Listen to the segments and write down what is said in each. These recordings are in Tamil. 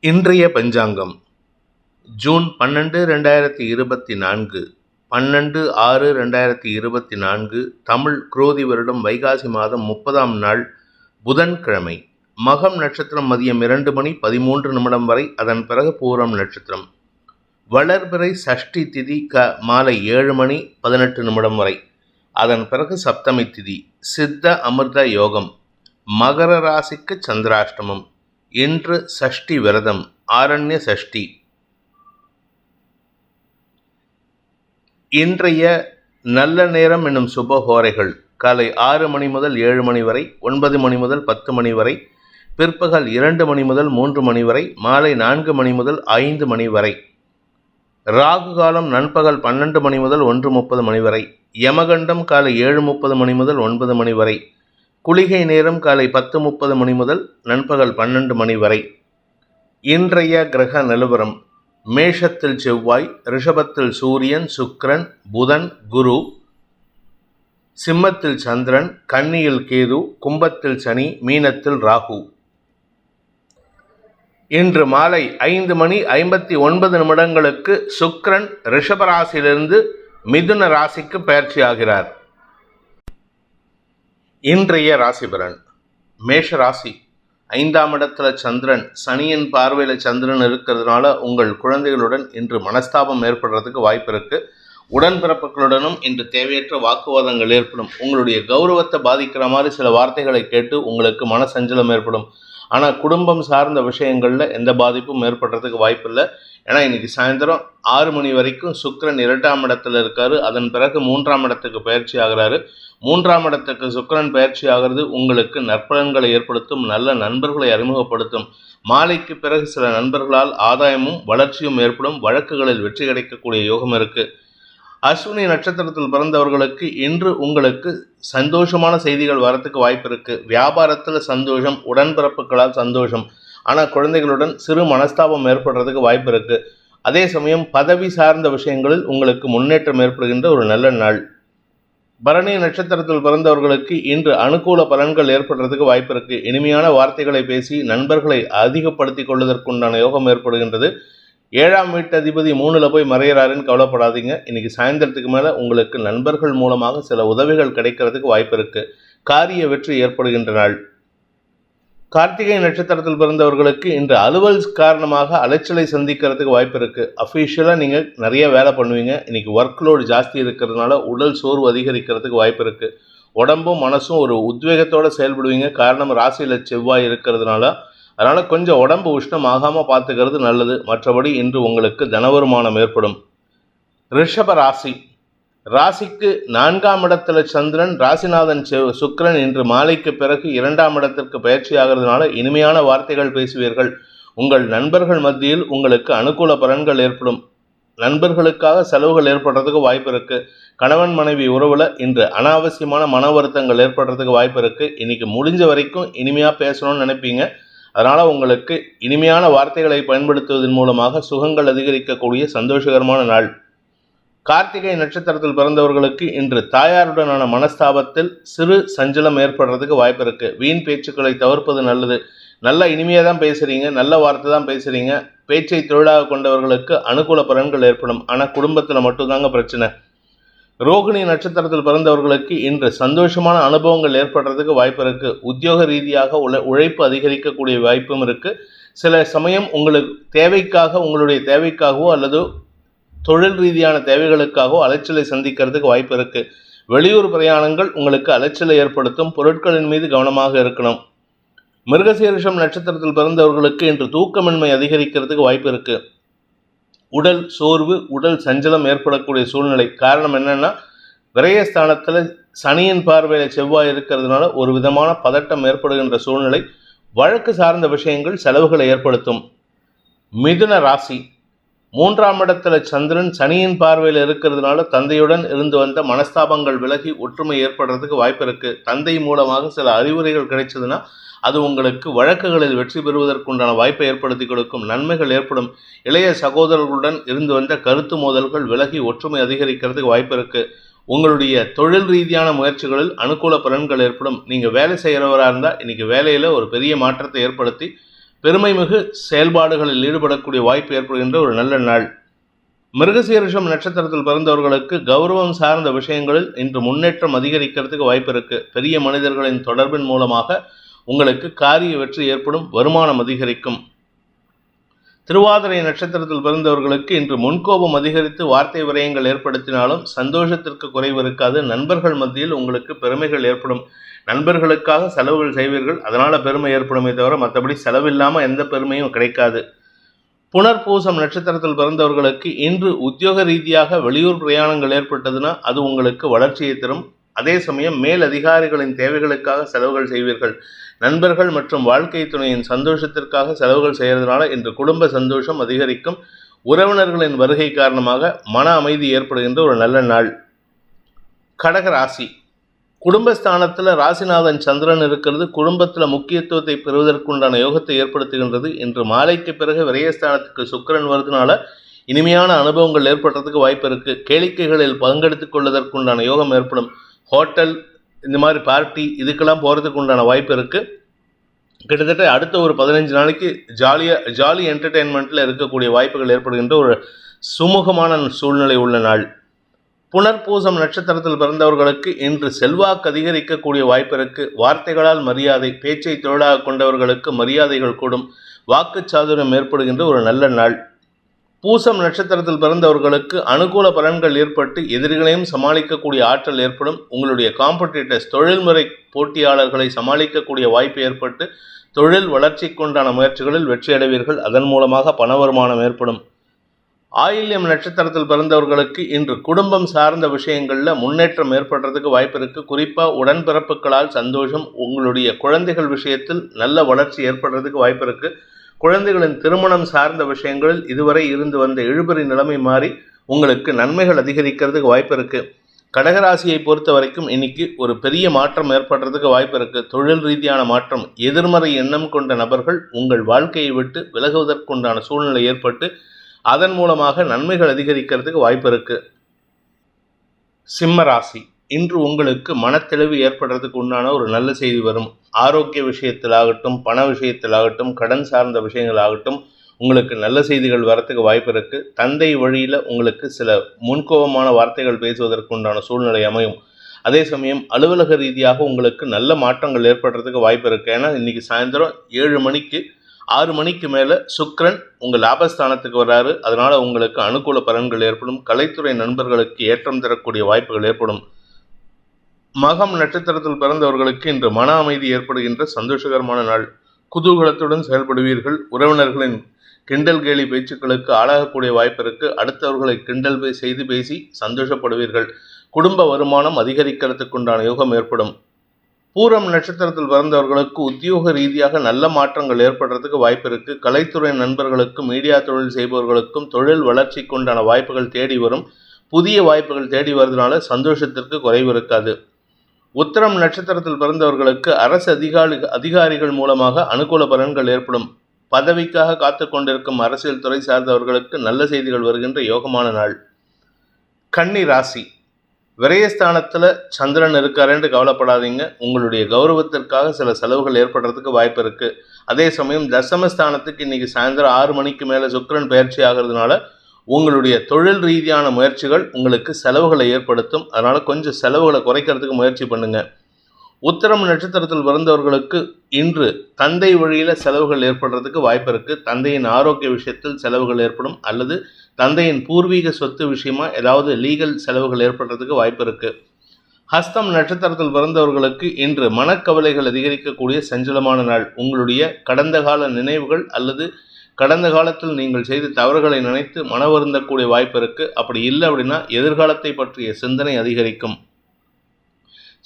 இன்றைய பஞ்சாங்கம். ஜூன் பன்னெண்டு ரெண்டாயிரத்தி இருபத்தி நான்கு. பன்னெண்டு ஆறு ரெண்டாயிரத்தி இருபத்தி நான்கு தமிழ் குரோதி வருடம் வைகாசி மாதம் முப்பதாம் நாள் புதன்கிழமை. மகம் நட்சத்திரம் மதியம் இரண்டு மணி பதிமூன்று நிமிடம் வரை அதன் பிறகு பூரம் நட்சத்திரம். வளர்பிறை சஷ்டி திதி க மாலை ஏழு மணி பதினெட்டு நிமிடம் வரை. அதன் பிறகு சப்தமி திதி சித்த அமிர்த யோகம். மகர ராசிக்கு சந்திராஷ்டமம். இன்று சஷ்டி விரதம் ஆரண்ய சஷ்டி. இன்றைய நல்ல நேரம் என்னும் சுபஹோரைகள் காலை ஆறு மணி முதல் ஏழு மணி வரை ஒன்பது மணி முதல் பத்து மணி வரை பிற்பகல் இரண்டு மணி முதல் மூன்று மணி வரை மாலை நான்கு மணி முதல் ஐந்து மணி வரை ராகு காலம் நண்பகல் பன்னெண்டு மணி முதல் ஒன்று முப்பது மணி வரை யமகண்டம் காலை ஏழு முப்பது மணி முதல் ஒன்பது மணி வரை குளிகை நேரம் காலை பத்து முப்பது மணி முதல் நண்பகல் பன்னெண்டு மணி வரை. இன்றைய கிரக நிலவரம் மேஷத்தில் செவ்வாய் ரிஷபத்தில் சூரியன் சுக்ரன் புதன் குரு சிம்மத்தில் சந்திரன் கன்னியில் கேது கும்பத்தில் சனி மீனத்தில் ராகு. இன்று மாலை ஐந்து மணி ஐம்பத்தி ஒன்பது நிமிடங்களுக்கு சுக்ரன் ரிஷபராசியிலிருந்து மிதுன ராசிக்கு பயிற்சியாகிறார். இன்றைய ராசிபலன் மேஷ ராசி. ஐந்தாம் இடத்துல சந்திரன் சனியின் பார்வையில் சந்திரன் இருக்கிறதுனால உங்கள் குழந்தைகளுடன் இன்று மனஸ்தாபம் ஏற்படுறதுக்கு வாய்ப்பு இருக்கு. உடன்பிறப்புகளுடனும் இன்று தேவையற்ற வாக்குவாதங்கள் ஏற்படும். உங்களுடைய கௌரவத்தை பாதிக்கிற மாதிரி சில வார்த்தைகளை கேட்டு உங்களுக்கு மனசஞ்சலம் ஏற்படும். ஆனால் குடும்பம் சார்ந்த விஷயங்களில் எந்த பாதிப்பும் ஏற்படுறதுக்கு வாய்ப்பில்லை. ஏன்னா இன்னைக்கு சாயந்தரம் ஆறு மணி வரைக்கும் சுக்கரன் இரண்டாம் இடத்துல இருக்காரு. அதன் பிறகு மூன்றாம் இடத்துக்கு பயிற்சி ஆகிறாரு. மூன்றாம் இடத்துக்கு சுக்கரன் பயிற்சி ஆகிறது உங்களுக்கு நற்பலன்களை ஏற்படுத்தும் நல்ல நண்பர்களை அறிமுகப்படுத்தும். மாலைக்கு பிறகு சில நண்பர்களால் ஆதாயமும் வளர்ச்சியும் ஏற்படும். வழக்குகளில் வெற்றி கிடைக்கக்கூடிய யோகம் இருக்குது அஸ்வினி நட்சத்திரத்தில் பிறந்தவர்களுக்கு இன்று உங்களுக்கு சந்தோஷமான செய்திகள் வரத்துக்கு வாய்ப்பு இருக்கு. வியாபாரத்தில் சந்தோஷம் உடன்பிறப்புகளால் சந்தோஷம். ஆனால் குழந்தைகளுடன் சிறு மனஸ்தாபம் ஏற்படுறதுக்கு வாய்ப்பு இருக்கு. அதே சமயம் பதவி சார்ந்த விஷயங்களில் உங்களுக்கு முன்னேற்றம் ஏற்படுகின்ற ஒரு நல்ல நாள். பரணி நட்சத்திரத்தில் பிறந்தவர்களுக்கு இன்று அனுகூல பலன்கள் ஏற்படுறதுக்கு வாய்ப்பு இருக்கு. இனிமையான வார்த்தைகளை பேசி நண்பர்களை அதிகப்படுத்திக் கொள்வதற்குண்டான யோகம் ஏற்படுகின்றது. ஏழாம் வீட்டு அதிபதி மூணுல போய் மறையிறாருன்னு கவலைப்படாதீங்க. இன்னைக்கு சாயந்தரத்துக்கு மேலே உங்களுக்கு நண்பர்கள் மூலமாக சில உதவிகள் கிடைக்கிறதுக்கு வாய்ப்பு இருக்கு. காரிய வெற்றி ஏற்படுகின்ற நாள். கார்த்திகை நட்சத்திரத்தில் பிறந்தவர்களுக்கு இன்று அலுவல் காரணமாக அலைச்சலை சந்திக்கிறதுக்கு வாய்ப்பு இருக்கு. அஃபீஷியலாக நீங்கள் நிறைய வேலை பண்ணுவீங்க. இன்னைக்கு ஒர்க் லோடு ஜாஸ்தி இருக்கிறதுனால உடல் சோர்வு அதிகரிக்கிறதுக்கு வாய்ப்பு இருக்குது உடம்பும் மனசும் ஒரு உத்வேகத்தோட செயல்படுவீங்க. காரணம் ராசியில் செவ்வாய் இருக்கிறதுனால அதனால் கொஞ்சம் உடம்பு உஷ்ணம் ஆகாமல் பார்த்துக்கிறது நல்லது. மற்றபடி இன்று உங்களுக்கு தனவருமானம் ஏற்படும். ரிஷப ராசி. ராசிக்கு நான்காம் இடத்துல சந்திரன் ராசிநாதன் செவ் சுக்கிரன் இன்று மாலைக்கு பிறகு இரண்டாம் இடத்திற்கு பயிற்சி ஆகிறதுனால இனிமையான வார்த்தைகள் பேசுவீர்கள். உங்கள் நண்பர்கள் மத்தியில் உங்களுக்கு அனுகூல பலன்கள் ஏற்படும். நண்பர்களுக்காக செலவுகள் ஏற்படுறதுக்கு வாய்ப்பு இருக்கு. கணவன் மனைவி உறவுல இன்று அனாவசியமான மன வருத்தங்கள் ஏற்படுறதுக்கு வாய்ப்பு இருக்கு. இன்னைக்கு முடிஞ்ச வரைக்கும் இனிமையாக பேசணும்னு நினைப்பீங்க. அதனால் உங்களுக்கு இனிமையான வார்த்தைகளை பயன்படுத்துவதன் மூலமாக சுகங்கள் அதிகரிக்கக்கூடிய சந்தோஷகரமான நாள். கார்த்திகை நட்சத்திரத்தில் பிறந்தவர்களுக்கு இன்று தாயாருடனான மனஸ்தாபத்தில் சிறு சஞ்சலம் ஏற்படுறதுக்கு வாய்ப்பு இருக்கு. வீண் பேச்சுக்களை தவிர்ப்பது நல்லது. நல்ல இனிமையாக தான் பேசுறீங்க நல்ல வார்த்தை தான் பேசுறீங்க. பேச்சை தொழிலாக கொண்டவர்களுக்கு அனுகூல பலன்கள் ஏற்படும். ஆனால் குடும்பத்தில் மட்டும்தாங்க பிரச்சனை. ரோகிணி நட்சத்திரத்தில் பிறந்தவர்களுக்கு இன்று சந்தோஷமான அனுபவங்கள் ஏற்படுறதுக்கு வாய்ப்பு இருக்கு. உத்தியோக ரீதியாக உழை உழைப்பு அதிகரிக்கக்கூடிய வாய்ப்பும் இருக்கு. சில சமயம் உங்களுக்கு தேவைக்காக உங்களுடைய தேவைக்காகவோ அல்லது தொழில் ரீதியான தேவைகளுக்காகவோ அலைச்சலை சந்திக்கிறதுக்கு வாய்ப்பு இருக்கு. வெளியூர் பிரயாணங்கள் உங்களுக்கு அலைச்சலை ஏற்படுத்தும். பொருட்களின் மீது கவனமாக இருக்கணும். மிருகசீரிஷம் நட்சத்திரத்தில் பிறந்தவர்களுக்கு இன்று தூக்கமின்மை அதிகரிக்கிறதுக்கு வாய்ப்பு இருக்குது உடல் சோர்வு உடல் சஞ்சலம் ஏற்படக்கூடிய சூழ்நிலை. காரணம் என்னென்னா விரயஸ்தானத்தில் சனியின் பார்வையில் செவ்வாய் இருக்கிறதுனால ஒரு விதமான பதட்டம் ஏற்படுகின்ற சூழ்நிலை. வழக்கு சார்ந்த விஷயங்கள் செலவுகளை ஏற்படுத்தும். மிதுன ராசி. மூன்றாம் இடத்துல சந்திரன் சனியின் பார்வையில் இருக்கிறதுனால தந்தையுடன் இருந்து வந்த மனஸ்தாபங்கள் விலகி ஒற்றுமை ஏற்படுறதுக்கு வாய்ப்பு இருக்குது தந்தை மூலமாக சில அறிவுரைகள் கிடைச்சதுன்னா அது உங்களுக்கு வழக்குகளில் வெற்றி பெறுவதற்குண்டான வாய்ப்பை ஏற்படுத்தி கொடுக்கும் நன்மைகள் ஏற்படும். இளைய சகோதரர்களுடன் இருந்து வந்த கருத்து மோதல்கள் விலகி ஒற்றுமை அதிகரிக்கிறதுக்கு வாய்ப்பு இருக்கு. உங்களுடைய தொழில் ரீதியான முயற்சிகளில் அனுகூல பலன்கள் ஏற்படும். நீங்கள் வேலை செய்கிறவராக இருந்தால் இன்றைக்கி வேலையில் ஒரு பெரிய மாற்றத்தை ஏற்படுத்தி பெருமை மிகு செயல்பாடுகளில் ஈடுபடக்கூடிய வாய்ப்பு ஏற்படுகின்ற ஒரு நல்ல நாள். மிருகசீரிஷம் நட்சத்திரத்தில் பிறந்தவர்களுக்கு கௌரவம் சார்ந்த விஷயங்களில் இன்று முன்னேற்றம் அதிகரிக்கிறதுக்கு வாய்ப்பு இருக்குது பெரிய மனிதர்களின் தொடர்பின் மூலமாக உங்களுக்கு காரிய வெற்றி ஏற்படும் வருமானம் அதிகரிக்கும். திருவாதிரை நட்சத்திரத்தில் பிறந்தவர்களுக்கு இன்று முன்கோபம் அதிகரித்து வார்த்தை விரயங்கள் ஏற்படுத்தினாலும் சந்தோஷத்திற்கு குறைவு இருக்காது. நண்பர்கள் மத்தியில் உங்களுக்கு பெருமைகள் ஏற்படும். நண்பர்களுக்காக செலவுகள் செய்வீர்கள் அதனால் பெருமை ஏற்படுமே தவிர மற்றபடி செலவில்லாமல் எந்த பெருமையும் கிடைக்காது. புனர்பூசம் நட்சத்திரத்தில் பிறந்தவர்களுக்கு இன்று உத்தியோக ரீதியாக வெளியூர் பிரயாணங்கள் ஏற்பட்டதுன்னா அது உங்களுக்கு வளர்ச்சியை தரும். அதே சமயம் மேல் அதிகாரிகளின் தேவைகளுக்காக செலவுகள் செய்வீர்கள். நண்பர்கள் மற்றும் வாழ்க்கை துணையின் சந்தோஷத்திற்காக செலவுகள் செய்கிறதுனால இன்று குடும்ப சந்தோஷம் அதிகரிக்கும். உறவினர்களின் வருகை காரணமாக மன அமைதி ஏற்படுகின்ற ஒரு நல்ல நாள். கடக ராசி. குடும்பஸ்தானத்தில் ராசிநாதன் சந்திரன் இருக்கிறது. குடும்பத்தில் முக்கியத்துவத்தை பெறுவதற்குண்டான யோகத்தை ஏற்படுத்துகின்றது. இன்று மாலைக்கு பிறகு விரயஸ்தானத்துக்கு சுக்கிரன் வருதுனால இனிமையான அனுபவங்கள் ஏற்படுறதுக்கு வாய்ப்பு இருக்குது கேளிக்கைகளில் பங்கெடுத்துக் கொள்வதற்குண்டான யோகம் ஏற்படும். ஹோட்டல் இந்த மாதிரி பார்ட்டி இதுக்கெல்லாம் போகிறதுக்கு உண்டான வாய்ப்பு இருக்குது கிட்டத்தட்ட அடுத்த ஒரு பதினஞ்சு நாளைக்கு ஜாலியாக ஜாலி என்டர்டெயின்மெண்ட்டில் இருக்கக்கூடிய வாய்ப்புகள் ஏற்படுகின்ற ஒரு சுமூகமான சூழ்நிலை உள்ள நாள். புனர்பூசம் நட்சத்திரத்தில் பிறந்தவர்களுக்கு இன்று செல்வாக்கு அதிகரிக்கக்கூடிய வாய்ப்பு வார்த்தைகளால் மரியாதை பேச்சை தொழிலாக கொண்டவர்களுக்கு மரியாதைகள் கூடும். வாக்குச்சாதுரியம் ஏற்படுகின்ற ஒரு நல்ல நாள். பூசம் நட்சத்திரத்தில் பிறந்தவர்களுக்கு அனுகூல பலன்கள் ஏற்பட்டு எதிரிகளையும் சமாளிக்கக்கூடிய ஆற்றல் ஏற்படும். உங்களுடைய காம்படிட்டர்ஸ் தொழில்முறை போட்டியாளர்களை சமாளிக்கக்கூடிய வாய்ப்பு ஏற்பட்டு தொழில் வளர்ச்சிக்குண்டான முயற்சிகளில் வெற்றியடைவீர்கள் அதன் மூலமாக பண வருமானம் ஏற்படும். ஆயில்யம் நட்சத்திரத்தில் பிறந்தவர்களுக்கு இன்று குடும்பம் சார்ந்த விஷயங்களில் முன்னேற்றம் ஏற்படுறதுக்கு வாய்ப்பு இருக்கு. குறிப்பாக உடன்பிறப்புகளால் சந்தோஷம் உங்களுடைய குழந்தைகள் விஷயத்தில் நல்ல வளர்ச்சி ஏற்படுறதுக்கு வாய்ப்பு இருக்குது குழந்தைகளின் திருமணம் சார்ந்த விஷயங்களில் இதுவரை இருந்து வந்த இழுபறி நிலைமை மாறி உங்களுக்கு நன்மைகள் அதிகரிக்கிறதுக்கு வாய்ப்பு இருக்கு. கடகராசியை பொறுத்த வரைக்கும் இன்னைக்கு ஒரு பெரிய மாற்றம் ஏற்படுறதுக்கு வாய்ப்பு இருக்கு. தொழில் ரீதியான மாற்றம் எதிர்மறை எண்ணம் கொண்ட நபர்கள் உங்கள் வாழ்க்கையை விட்டு விலகுவதற்குண்டான சூழ்நிலை ஏற்பட்டு அதன் மூலமாக நன்மைகள் அதிகரிக்கிறதுக்கு வாய்ப்பு இருக்கு. சிம்ம ராசி இன்று உங்களுக்கு மனத்தெளிவு ஏற்படுறதுக்கு உண்டான ஒரு நல்ல செய்தி வரும். ஆரோக்கிய விஷயத்திலாகட்டும் பண விஷயத்திலாகட்டும் கடன் சார்ந்த விஷயங்களாகட்டும் உங்களுக்கு நல்ல செய்திகள் வரத்துக்கு வாய்ப்பு இருக்குது தந்தை வழியில் உங்களுக்கு சில முன்கோபமான வார்த்தைகள் பேசுவதற்கு உண்டான சூழ்நிலை அமையும். அதே சமயம் அலுவலக ரீதியாக உங்களுக்கு நல்ல மாற்றங்கள் ஏற்படுறதுக்கு வாய்ப்பு இருக்குது ஏன்னா இன்றைக்கி சாயந்தரம் ஏழு மணிக்கு ஆறு மணிக்கு மேலே சுக்ரன் உங்கள் லாபஸ்தானத்துக்கு வராரு அதனால் உங்களுக்கு அனுகூல பலன்கள் ஏற்படும். கலைத்துறை நண்பர்களுக்கு ஏற்றம் தரக்கூடிய வாய்ப்புகள் ஏற்படும். மகம் நட்சத்திரத்தில் பிறந்தவர்களுக்கு இன்று மன அமைதி ஏற்படுகின்ற சந்தோஷகரமான நாள். குதூகலத்துடன் செயல்படுவீர்கள். உறவினர்களின் கிண்டல் கேலி பேச்சுக்களுக்கு ஆளாகக்கூடிய வாய்ப்பு இருக்கு. அடுத்தவர்களை கிண்டல் செய்து பேசி சந்தோஷப்படுவீர்கள். குடும்ப வருமானம் அதிகரிக்கிறதுக்குண்டான யோகம் ஏற்படும். பூரம் நட்சத்திரத்தில் பிறந்தவர்களுக்கு உத்தியோக ரீதியாக நல்ல மாற்றங்கள் ஏற்படுறதுக்கு வாய்ப்பு இருக்கு. கலைத்துறை நண்பர்களுக்கும் மீடியா தொழில் செய்பவர்களுக்கும் தொழில் வளர்ச்சிக்குண்டான வாய்ப்புகள் தேடி வரும். புதிய வாய்ப்புகள் தேடி வருவதனால சந்தோஷத்திற்கு குறைவு இருக்காது. உத்தரம் நட்சத்திரத்தில் பிறந்தவர்களுக்கு அரசு அதிகாரி அதிகாரிகள் மூலமாக அனுகூல பலன்கள் ஏற்படும். பதவிக்காக காத்து கொண்டிருக்கும் அரசியல் துறை சார்ந்தவர்களுக்கு நல்ல செய்திகள் வருகின்ற யோகமான நாள். கன்னி ராசி. விரயஸ்தானத்தில் சந்திரன் இருக்காருன்னு கவலைப்படாதீங்க. உங்களுடைய கௌரவத்திற்காக சில செலவுகள் ஏற்படுறதுக்கு வாய்ப்பு இருக்குது அதே சமயம் தசமஸ்தானத்துக்கு இன்னைக்கு சாயந்தரம் ஆறு மணிக்கு மேலே சுக்கரன் பயிற்சி ஆகிறதுனால உங்களுடைய தொழில் ரீதியான முயற்சிகள் உங்களுக்கு செலவுகளை ஏற்படுத்தும். அதனால் கொஞ்சம் செலவுகளை குறைக்கிறதுக்கு முயற்சி பண்ணுங்க. உத்தரம் நட்சத்திரத்தில் பிறந்தவர்களுக்கு இன்று தந்தை வழியில் செலவுகள் ஏற்படுறதுக்கு வாய்ப்பு இருக்குது தந்தையின் ஆரோக்கிய விஷயத்தில் செலவுகள் ஏற்படும். அல்லது தந்தையின் பூர்வீக சொத்து விஷயமா ஏதாவது லீகல் செலவுகள் ஏற்படுறதுக்கு வாய்ப்பு இருக்குது ஹஸ்தம் நட்சத்திரத்தில் பிறந்தவர்களுக்கு இன்று மனக்கவலைகள் அதிகரிக்கக்கூடிய சஞ்சலமான நாள். உங்களுடைய கடந்த கால நினைவுகள் அல்லது கடந்த காலத்தில் நீங்கள் செய்த தவறுகளை நினைத்து மன வருந்தக்கூடிய வாய்ப்பு இருக்கு அப்படி இல்லை அப்படின்னா எதிர்காலத்தை பற்றிய சிந்தனை அதிகரிக்கும்.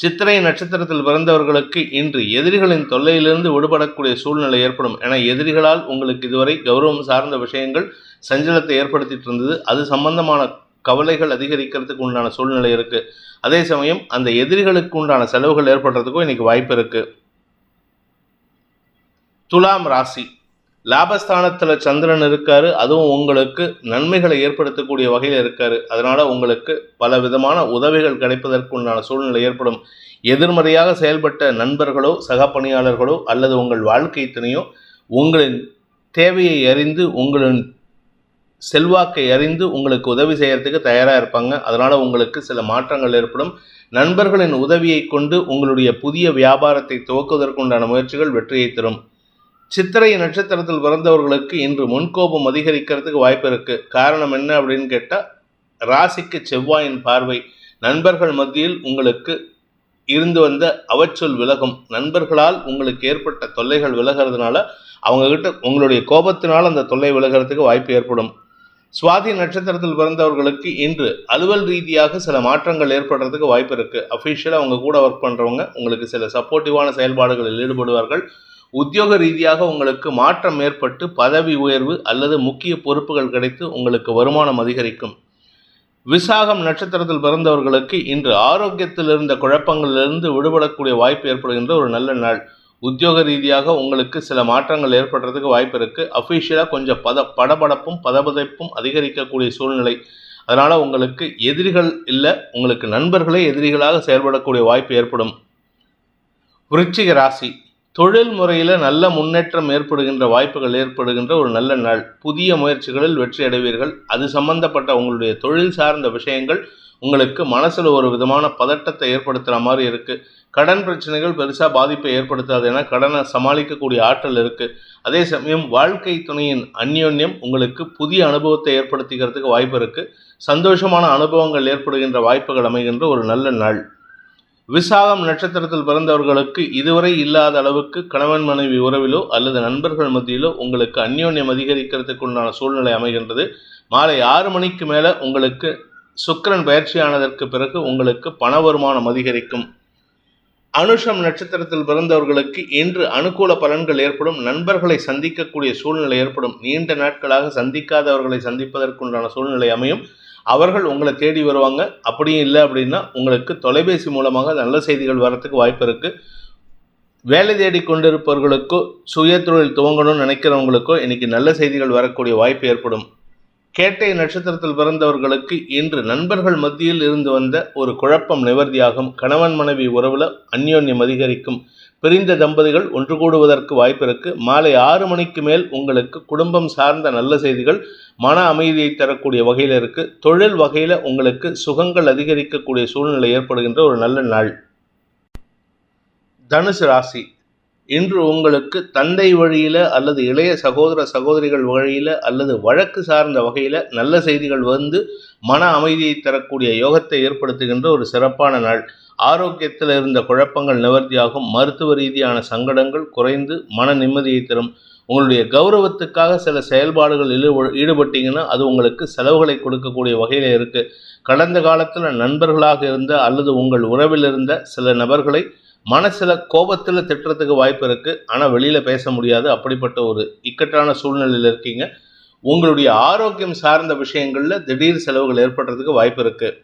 சித்திரை நட்சத்திரத்தில் பிறந்தவர்களுக்கு இன்று எதிரிகளின் தொல்லையிலிருந்து விடுபடக்கூடிய சூழ்நிலை ஏற்படும். என எதிரிகளால் உங்களுக்கு இதுவரை கௌரவம் சார்ந்த விஷயங்கள் சஞ்சலத்தை ஏற்படுத்திட்டு இருந்தது. அது சம்பந்தமான கவலைகள் அதிகரிக்கிறதுக்கு உண்டான சூழ்நிலை இருக்கு. அதே சமயம் அந்த எதிரிகளுக்கு உண்டான செலவுகள் ஏற்படுறதுக்கும் இன்னைக்கு வாய்ப்பு இருக்கு துலாம் ராசி. லாபஸ்தானத்தில் சந்திரன் இருக்காரு அதுவும் உங்களுக்கு நன்மைகளை ஏற்படுத்தக்கூடிய வகையில் இருக்காரு. அதனால உங்களுக்கு பல விதமான உதவிகள் கிடைப்பதற்கு உண்டான சூழ்நிலை ஏற்படும். எதிர்மறையாக செயல்பட்ட நண்பர்களோ சக பணியாளர்களோ அல்லது உங்கள் வாழ்க்கை துணையோ உங்களின் தேவையை அறிந்து உங்களின் செல்வாக்கை அறிந்து உங்களுக்கு உதவி செய்யறதுக்கு தயாராக இருப்பாங்க. அதனால் உங்களுக்கு சில மாற்றங்கள் ஏற்படும். நண்பர்களின் உதவியை கொண்டு உங்களுடைய புதிய வியாபாரத்தை துவக்குவதற்குண்டான முயற்சிகள் வெற்றியை தரும். சித்திரை நட்சத்திரத்தில் பிறந்தவர்களுக்கு இன்று முன்கோபம் அதிகரிக்கிறதுக்கு வாய்ப்பு இருக்கு. காரணம் என்ன அப்படின்னு கேட்டால் ராசிக்கு செவ்வாயின் பார்வை. நண்பர்கள் மத்தியில் உங்களுக்கு இருந்து வந்த அவச்சொல் விலகும். நண்பர்களால் உங்களுக்கு ஏற்பட்ட தொல்லைகள் விலகிறதுனால அவங்கக்கிட்ட உங்களுடைய கோபத்தினால் அந்த தொல்லை விலகிறதுக்கு வாய்ப்பு ஏற்படும். சுவாதி நட்சத்திரத்தில் பிறந்தவர்களுக்கு இன்று அலுவல் ரீதியாக சில மாற்றங்கள் ஏற்படுறதுக்கு வாய்ப்பு இருக்குது அஃபிஷியலாக அவங்க கூட ஒர்க் பண்ணுறவங்க உங்களுக்கு சில சப்போர்ட்டிவான செயல்பாடுகளில் ஈடுபடுவார்கள். உத்தியோக ரீதியாக உங்களுக்கு மாற்றம் ஏற்பட்டு பதவி உயர்வு அல்லது முக்கிய பொறுப்புகள் கிடைத்து உங்களுக்கு வருமானம் அதிகரிக்கும். விசாகம் நட்சத்திரத்தில் பிறந்தவர்களுக்கு இன்று ஆரோக்கியத்தில் இருந்த குழப்பங்களிலிருந்து விடுபடக்கூடிய வாய்ப்பு ஏற்படுகின்ற ஒரு நல்ல நாள். உத்தியோக ரீதியாக உங்களுக்கு சில மாற்றங்கள் ஏற்படுறதுக்கு வாய்ப்பு இருக்குது அஃபிஷியலாக கொஞ்சம் பத படபடப்பும் பதபதைப்பும் அதிகரிக்கக்கூடிய சூழ்நிலை. அதனால் உங்களுக்கு எதிரிகள் இல்லை உங்களுக்கு நண்பர்களே எதிரிகளாக செயல்படக்கூடிய வாய்ப்பு ஏற்படும். விருச்சிக ராசி. தொழில் முறையில் நல்ல முன்னேற்றம் ஏற்படுகின்ற வாய்ப்புகள் ஏற்படுகின்ற ஒரு நல்ல நாள். புதிய முயற்சிகளில் வெற்றி அடைவீர்கள். அது சம்பந்தப்பட்ட உங்களுடைய தொழில் சார்ந்த விஷயங்கள் உங்களுக்கு மனசில் ஒரு விதமான பதட்டத்தை ஏற்படுத்துகிற மாதிரி இருக்குது கடன் பிரச்சனைகள் பெருசாக பாதிப்பை ஏற்படுத்தாது. ஏன்னா கடனை சமாளிக்கக்கூடிய ஆற்றல் இருக்குது அதே சமயம் வாழ்க்கை துணையின் அந்யோன்யம் உங்களுக்கு புதிய அனுபவத்தை ஏற்படுத்திக்கிறதுக்கு வாய்ப்பு இருக்குது சந்தோஷமான அனுபவங்கள் ஏற்படுகின்ற வாய்ப்புகள் அமைகின்ற ஒரு நல்ல நாள். விசாகம் நட்சத்திரத்தில் பிறந்தவர்களுக்கு இதுவரை இல்லாத அளவுக்கு கணவன் மனைவி உறவிலோ அல்லது நண்பர்கள் மத்தியிலோ உங்களுக்கு அந்யோன்யம் அதிகரிக்கிறதுக்கு உண்டான சூழ்நிலை அமைகின்றது. மாலை ஆறு மணிக்கு மேலே உங்களுக்கு சுக்கிரன் பயிற்சியானதற்கு பிறகு உங்களுக்கு பண வருமானம் அதிகரிக்கும். அனுஷம் நட்சத்திரத்தில் பிறந்தவர்களுக்கு இன்று அனுகூல பலன்கள் ஏற்படும். நண்பர்களை சந்திக்கக்கூடிய சூழ்நிலை ஏற்படும். நீண்ட நாட்களாக சந்திக்காதவர்களை சந்திப்பதற்குண்டான சூழ்நிலை அமையும். அவர்கள் உங்களை தேடி வருவாங்க. அப்படியும் இல்லை அப்படின்னா உங்களுக்கு தொலைபேசி மூலமாக நல்ல செய்திகள் வரத்துக்கு வாய்ப்பு இருக்குது வேலை தேடி கொண்டிருப்பவர்களுக்கோ சுய தொழில் துவங்கணும்னு நினைக்கிறவங்களுக்கோ இன்னைக்கு நல்ல செய்திகள் வரக்கூடிய வாய்ப்பு ஏற்படும். கேட்டை நட்சத்திரத்தில் பிறந்தவர்களுக்கு இன்று நண்பர்கள் மத்தியில் இருந்து வந்த ஒரு குழப்பம் நிவர்த்தியாகும். கணவன் மனைவி உறவில் அந்யோன்யம் அதிகரிக்கும். பிரிந்த தம்பதிகள் ஒன்று கூடுவதற்கு வாய்ப்பிருக்கு. மாலை ஆறு மணிக்கு மேல் உங்களுக்கு குடும்பம் சார்ந்த நல்ல செய்திகள் மன அமைதியை தரக்கூடிய வகையில் இருக்கு. தொழில் வகையில் உங்களுக்கு சுகங்கள் அதிகரிக்கக்கூடிய சூழ்நிலை ஏற்படுகின்ற ஒரு நல்ல நாள். தனுசு ராசி. இன்று உங்களுக்கு தந்தை வழியில் அல்லது இளைய சகோதர சகோதரிகள் வழியில் அல்லது வழக்கு சார்ந்த வகையில் நல்ல செய்திகள் வந்து மன அமைதியை தரக்கூடிய யோகத்தை ஏற்படுத்துகின்ற ஒரு சிறப்பான நாள். ஆரோக்கியத்தில் இருந்த குழப்பங்கள் நிவர்த்தியாகும். மருத்துவ ரீதியான சங்கடங்கள் குறைந்து மன நிம்மதியை தரும். உங்களுடைய கௌரவத்துக்காக சில செயல்பாடுகள் ஈடுபட்டீங்கன்னா அது உங்களுக்கு செலவுகளை கொடுக்கக்கூடிய வகையில் இருக்குது கடந்த காலத்தில் நண்பர்களாக இருந்த அல்லது உங்கள் உறவில் இருந்த சில நபர்களை மனசில் கோபத்தில் திட்டுறதுக்கு வாய்ப்பு இருக்குது ஆனால் வெளியில் பேச முடியாது. அப்படிப்பட்ட ஒரு இக்கட்டான சூழ்நிலையில் இருக்கீங்க. உங்களுடைய ஆரோக்கியம் சார்ந்த விஷயங்களில் திடீர் செலவுகள் ஏற்படுறதுக்கு வாய்ப்பு இருக்குது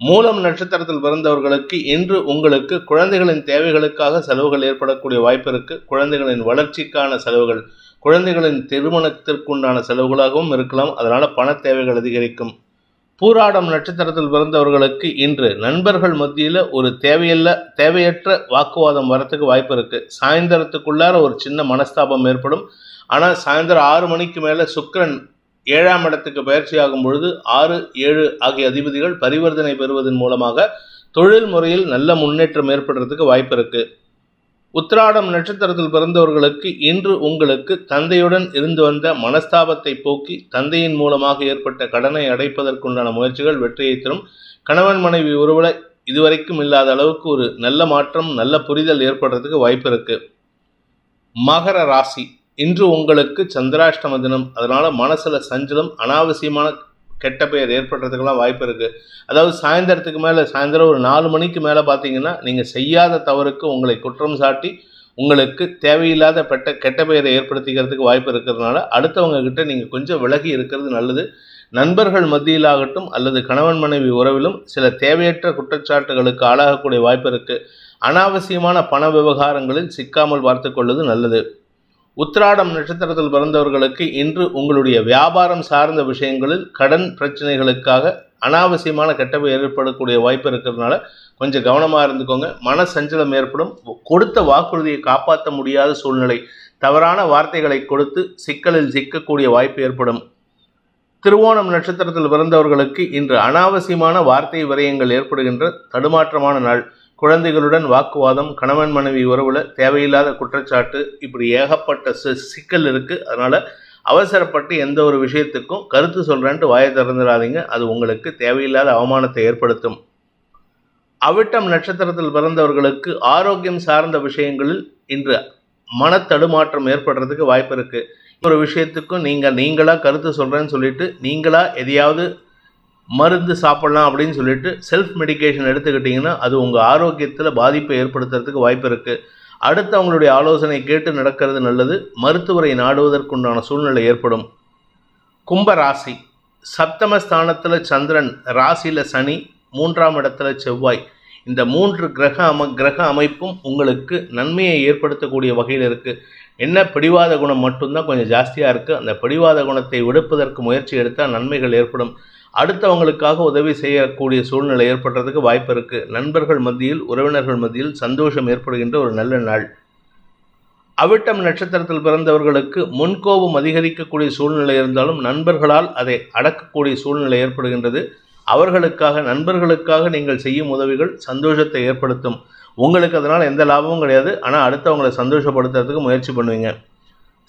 மூலம் நட்சத்திரத்தில் பிறந்தவர்களுக்கு இன்று உங்களுக்கு குழந்தைகளின் தேவைகளுக்காக செலவுகள் ஏற்படக்கூடிய வாய்ப்பு இருக்குது குழந்தைகளின் வளர்ச்சிக்கான செலவுகள் குழந்தைகளின் திருமணத்திற்குண்டான செலவுகளாகவும் இருக்கலாம். அதனால் பண தேவைகள் அதிகரிக்கும். பூராடம் நட்சத்திரத்தில் பிறந்தவர்களுக்கு இன்று நண்பர்கள் மத்தியில் ஒரு தேவையில்ல தேவையற்ற வாக்குவாதம் வரத்துக்கு வாய்ப்பு இருக்குது சாயந்தரத்துக்குள்ளார ஒரு சின்ன மனஸ்தாபம் ஏற்படும். ஆனால் சாயந்தரம் ஆறு மணிக்கு மேலே சுக்கரன் ஏழாம் இடத்துக்கு பயிற்சி ஆகும் பொழுது ஆறு ஏழு ஆகிய அதிபதிகள் பரிவர்த்தனை பெறுவதன் மூலமாக தொழில் முறையில் நல்ல முன்னேற்றம் ஏற்படுறதுக்கு வாய்ப்பு இருக்குது உத்திராடம் நட்சத்திரத்தில் பிறந்தவர்களுக்கு இன்று உங்களுக்கு தந்தையுடன் இருந்து வந்த மனஸ்தாபத்தை போக்கி தந்தையின் மூலமாக ஏற்பட்ட கடனை அடைப்பதற்குண்டான முயற்சிகள் வெற்றியை தரும். கணவன் மனைவி உறவுல இதுவரைக்கும் இல்லாத அளவுக்கு ஒரு நல்ல மாற்றம் நல்ல புரிதல் ஏற்படுறதுக்கு வாய்ப்பு இருக்கு. மகர ராசி. இன்று உங்களுக்கு சந்திராஷ்டம தினம். அதனால மனசுல சஞ்சலம் அனாவசியமான கெட்ட பெயர் ஏற்படுறதுக்கெல்லாம் வாய்ப்பு இருக்குது அதாவது சாயந்தரத்துக்கு மேலே சாயந்தரம் ஒரு நாலு மணிக்கு மேலே பார்த்தீங்கன்னா நீங்கள் செய்யாத தவறுக்கு உங்களை குற்றம் சாட்டி உங்களுக்கு தேவையில்லாத பெட்ட கெட்ட பெயரை ஏற்படுத்திக்கிறதுக்கு வாய்ப்பு இருக்கிறதுனால அடுத்தவங்க கிட்ட நீங்கள் கொஞ்சம் விலகி இருக்கிறது நல்லது. நண்பர்கள் மத்தியிலாகட்டும் அல்லது கணவன் மனைவி உறவிலும் சில தேவையற்ற குற்றச்சாட்டுகளுக்கு ஆளாகக்கூடிய வாய்ப்பு இருக்குது அனாவசியமான பண விவகாரங்களில் சிக்காமல் பார்த்து கொள்வது நல்லது. உத்திராடம் நட்சத்திரத்தில் பிறந்தவர்களுக்கு இன்று உங்களுடைய வியாபாரம் சார்ந்த விஷயங்களில் கடன் பிரச்சனைகளுக்காக அனாவசியமான கெட்டவை ஏற்படக்கூடிய வாய்ப்பு இருக்கிறதுனால கொஞ்சம் கவனமாக இருந்துக்கோங்க. மன சஞ்சலம் ஏற்படும். கொடுத்த வாக்குறுதியை காப்பாற்ற முடியாத சூழ்நிலை. தவறான வார்த்தைகளை கொடுத்து சிக்கலில் சிக்கக்கூடிய வாய்ப்பு ஏற்படும். திருவோணம் நட்சத்திரத்தில் பிறந்தவர்களுக்கு இன்று அனாவசியமான வார்த்தை விரயங்கள் ஏற்படுகின்ற தடுமாற்றமான நாள். குழந்தைகளுடன் வாக்குவாதம் கணவன் மனைவி உறவுல தேவையில்லாத குற்றச்சாட்டு இப்படி ஏகப்பட்ட சிக்கல் இருக்கு. அதனால அவசரப்பட்டு எந்த ஒரு விஷயத்துக்கும் கருத்து சொல்றேன்ட்டு வாயை திறந்துடாதீங்க. அது உங்களுக்கு தேவையில்லாத அவமானத்தை ஏற்படுத்தும். அவிட்டம் நட்சத்திரத்தில் பிறந்தவர்களுக்கு ஆரோக்கியம் சார்ந்த விஷயங்களில் இன்று மனத்தடுமாற்றம் ஏற்படுறதுக்கு வாய்ப்பு இருக்கு. ஒரு விஷயத்துக்கும் நீங்க நீங்களா கருத்து சொல்றேன்னு சொல்லிட்டு நீங்களா எதையாவது மருந்து சாப்பிடலாம் அப்படின்னு சொல்லிட்டு செல்ஃப் மெடிகேஷன் எடுத்துக்கிட்டிங்கன்னா அது உங்கள் ஆரோக்கியத்தில் பாதிப்பை ஏற்படுத்துறதுக்கு வாய்ப்பு இருக்குது அடுத்தவங்களுடைய ஆலோசனை கேட்டு நடக்கிறது நல்லது. மருத்துவரை நாடுவதற்குண்டான சூழ்நிலை ஏற்படும். கும்ப ராசி. சப்தம ஸ்தானத்தில் சந்திரன் ராசியில் சனி மூன்றாம் இடத்துல செவ்வாய். இந்த மூன்று கிரக அம கிரக அமைப்பும் உங்களுக்கு நன்மையை ஏற்படுத்தக்கூடிய வகையில் இருக்குது என்ன பிடிவாத குணம் மட்டும்தான் கொஞ்சம் ஜாஸ்தியாக இருக்குது அந்த பிடிவாத குணத்தை விடுப்பதற்கு முயற்சி எடுத்தால் நன்மைகள் ஏற்படும். அடுத்தவங்களுக்காக உதவி செய்யக்கூடிய சூழ்நிலை ஏற்படுறதுக்கு வாய்ப்பு இருக்குது நண்பர்கள் மத்தியில் உறவினர்கள் மத்தியில் சந்தோஷம் ஏற்படுகின்ற ஒரு நல்ல நாள். அவிட்டம் நட்சத்திரத்தில் பிறந்தவர்களுக்கு முன்கோபம் அதிகரிக்கக்கூடிய சூழ்நிலை இருந்தாலும் நண்பர்களால் அதை அடக்கக்கூடிய சூழ்நிலை ஏற்படுகின்றது. அவர்களுக்காக நண்பர்களுக்காக நீங்கள் செய்யும் உதவிகள் சந்தோஷத்தை ஏற்படுத்தும். உங்களுக்கு அதனால் எந்த லாபமும் கிடையாது. ஆனால் அடுத்தவங்களை சந்தோஷப்படுத்துறதுக்கு முயற்சி பண்ணுவீங்க.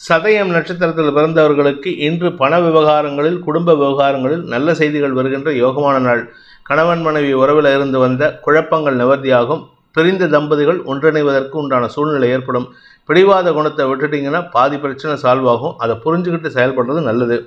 சதயம் நட்சத்திரத்தில் பிறந்தவர்களுக்கு இன்று பண விவகாரங்களில் குடும்ப விவகாரங்களில் நல்ல செய்திகள் வருகின்ற யோகமான நாள். கணவன் மனைவி உறவில் இருந்து வந்த குழப்பங்கள் நிவர்த்தியாகும். பிரிந்த தம்பதிகள் ஒன்றிணைவதற்கு உண்டான சூழ்நிலை ஏற்படும். பிடிவாத குணத்தை விட்டுட்டீங்கன்னா பாதி பிரச்சனை சால்வ் ஆகும். அதை புரிஞ்சுக்கிட்டு செயல்படுறது நல்லது.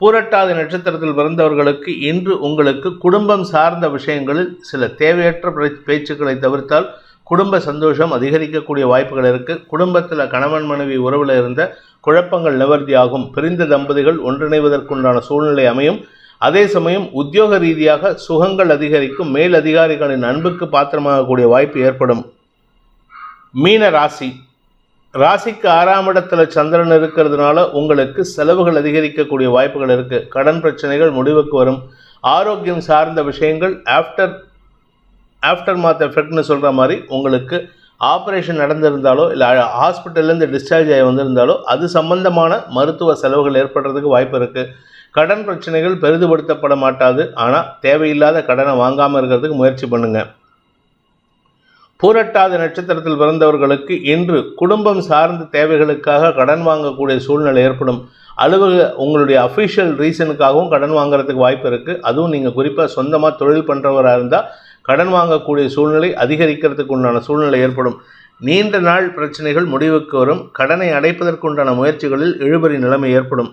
பூரட்டாதி நட்சத்திரத்தில் பிறந்தவர்களுக்கு இன்று உங்களுக்கு குடும்பம் சார்ந்த விஷயங்களில் சில தேவையற்ற பேச்சுக்களை தவிர்த்தால் குடும்ப சந்தோஷம் அதிகரிக்கக்கூடிய வாய்ப்புகள் இருக்குது குடும்பத்தில் கணவன் மனைவி உறவில் இருந்த குழப்பங்கள் நிவர்த்தியாகும் பிரிந்த தம்பதிகள் ஒன்றிணைவதற்குண்டான சூழ்நிலை அமையும். அதே சமயம் உத்தியோக ரீதியாக சுகங்கள் அதிகரிக்கும். மேல் அதிகாரிகளின் அன்புக்கு பாத்திரமாகக்கூடிய வாய்ப்பு ஏற்படும். மீன ராசி. ராசிக்கு ஆறாம் இடத்துல சந்திரன் இருக்கிறதுனால உங்களுக்கு செலவுகள் அதிகரிக்கக்கூடிய வாய்ப்புகள் இருக்குது கடன் பிரச்சனைகள் முடிவுக்கு வரும். ஆரோக்கியம் சார்ந்த விஷயங்கள் ஆஃப்டர் ஆஃப்டர் மாத் எஃபெக்ட்னு சொல்கிற மாதிரி உங்களுக்கு ஆப்ரேஷன் நடந்திருந்தாலோ இல்லை ஹாஸ்பிட்டல்லேருந்து டிஸ்சார்ஜ் ஆகி வந்திருந்தாலோ அது சம்பந்தமான மருத்துவ செலவுகள் ஏற்படுறதுக்கு வாய்ப்பு இருக்குது கடன் பிரச்சனைகள் பெரிதுபடுத்தப்பட மாட்டாது. ஆனால் தேவையில்லாத கடனை வாங்காமல் இருக்கிறதுக்கு முயற்சி பண்ணுங்கள் பூரட்டாத நட்சத்திரத்தில் பிறந்தவர்களுக்கு இன்று குடும்பம் சார்ந்த தேவைகளுக்காக கடன் வாங்கக்கூடிய சூழ்நிலை ஏற்படும். அலுவலக உங்களுடைய அஃபிஷியல் ரீசனுக்காகவும் கடன் வாங்குறதுக்கு வாய்ப்பு இருக்குது அதுவும் நீங்கள் குறிப்பாக சொந்தமாக தொழில் பண்ணுறவராக இருந்தால் கடன் வாங்கக்கூடிய சூழ்நிலை அதிகரிக்கிறதுக்கு உண்டான சூழ்நிலை ஏற்படும். நீண்ட நாள் பிரச்சனைகள் முடிவுக்கு வரும். கடனை அடைப்பதற்குண்டான முயற்சிகளில் இழுபறி நிலைமை ஏற்படும்.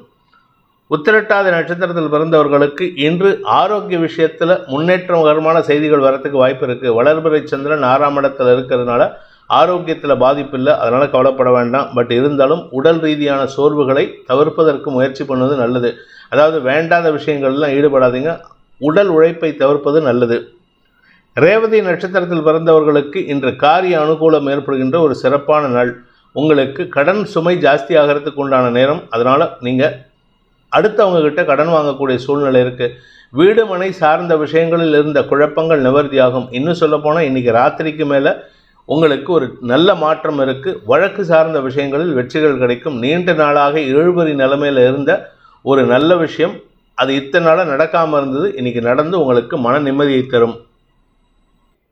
உத்திரட்டாத நட்சத்திரத்தில் பிறந்தவர்களுக்கு இன்று ஆரோக்கிய விஷயத்தில் முன்னேற்றகரமான செய்திகள் வரத்துக்கு வாய்ப்பு இருக்குது வளர்பிறை சந்திரன் ஆறாம் இடத்துல இருக்கிறதுனால ஆரோக்கியத்தில் பாதிப்பு இல்லை. அதனால் கவலைப்பட வேண்டாம். பட் இருந்தாலும் உடல் ரீதியான சோர்வுகளை தவிர்ப்பதற்கு முயற்சி பண்ணுவது நல்லது. அதாவது வேண்டாத விஷயங்கள்லாம் ஈடுபடாதீங்க. உடல் உழைப்பை தவிர்ப்பது நல்லது. ரேவதி நட்சத்திரத்தில் பிறந்தவர்களுக்கு இன்று காரிய அனுகூலம் ஏற்படுகின்ற ஒரு சிறப்பான நாள். உங்களுக்கு கடன் சுமை ஜாஸ்தி ஆகிறதுக்கு உண்டான நேரம். அதனால் நீங்கள் அடுத்தவங்க கிட்ட கடன் வாங்கக்கூடிய சூழ்நிலை இருக்குது வீடு மனை சார்ந்த விஷயங்களில் இருந்த குழப்பங்கள் நிவர்த்தியாகும். இன்னும் சொல்லப்போனால் இன்றைக்கி ராத்திரிக்கு மேலே உங்களுக்கு ஒரு நல்ல மாற்றம் இருக்குது வழக்கு சார்ந்த விஷயங்களில் வெற்றிகள் கிடைக்கும். நீண்ட நாளாக இழுபறி நிலைமையில் இருந்த ஒரு நல்ல விஷயம். அது இத்தனை நாளாக நடக்காமல் இருந்தது. இன்றைக்கி நடந்து உங்களுக்கு மன நிம்மதியை தரும்.